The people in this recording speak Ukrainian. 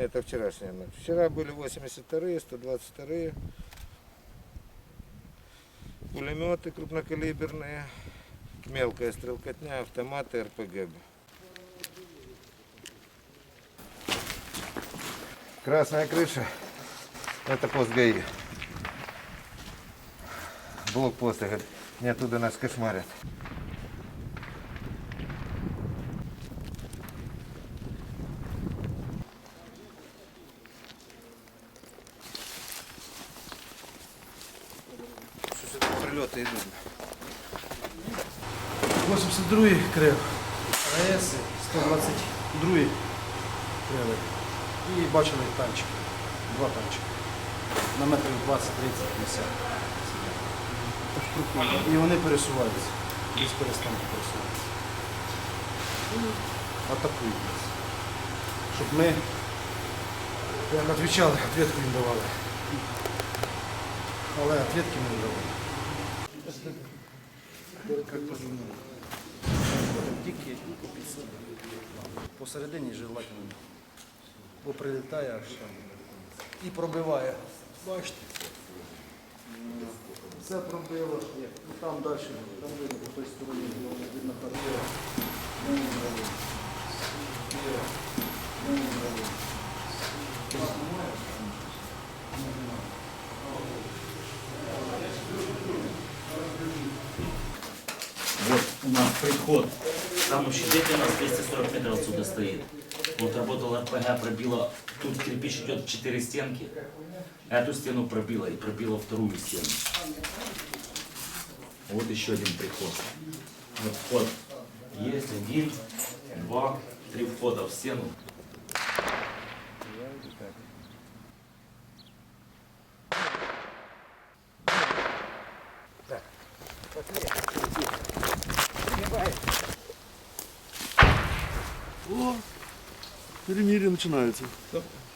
Это вчерашняя ночь. Вчера были 82-е, 122-е. Пулеметы крупнокалиберные. Мелкая стрелкотня, автоматы, РПГ. Красная крыша. Это пост ГАИ. Блокпосты, говорит, не оттуда нас кошмарят. Это прилеты 82-й крив, АЕС, 122-й крили. І бачили танчик, два танчики. На метрів 20, 30, 50. І вони пересуваються. Без перестанку пересуваються. І атакують нас. Щоб ми, як відповідали, відповідку їм давали. Але відповідки ми не давали. Тільки під себе. Посередині желательно. Бо прилітає аж там. І пробиває. Бачите? Це пробило. Ну там далі, там видно по той стороні, видно пробило. У нас приход. Там еще дети у нас 240 метров отсюда стоит. Вот работал РПГ, пробила, тут кирпич идет в 4 стенки. Эту стену пробила и пробила вторую стену. Вот еще один приход. Вот вход есть один, два, три входа в стену. О, перемирие начинается.